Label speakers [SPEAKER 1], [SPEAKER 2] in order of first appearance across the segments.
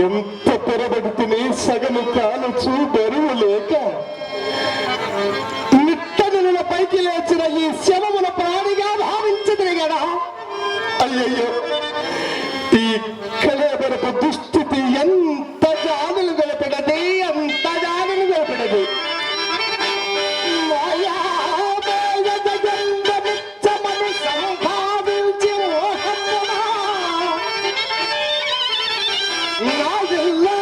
[SPEAKER 1] ఎంత పొరబడితేనే సగము కాలొచ్చు బరువు లేక నిట్టనుల పైకి లేచిన ఈ శవముల ప్రాణిగా భావించదు కదా అయ్యయ్యో ఈ కలేబరపు దుష్ట thousand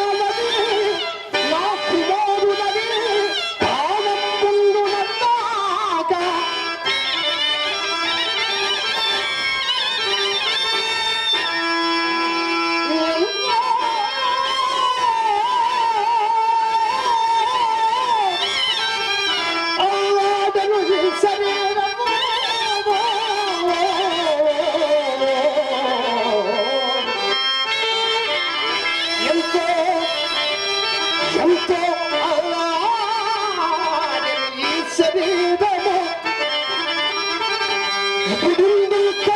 [SPEAKER 1] Sebebim, bu dümdüz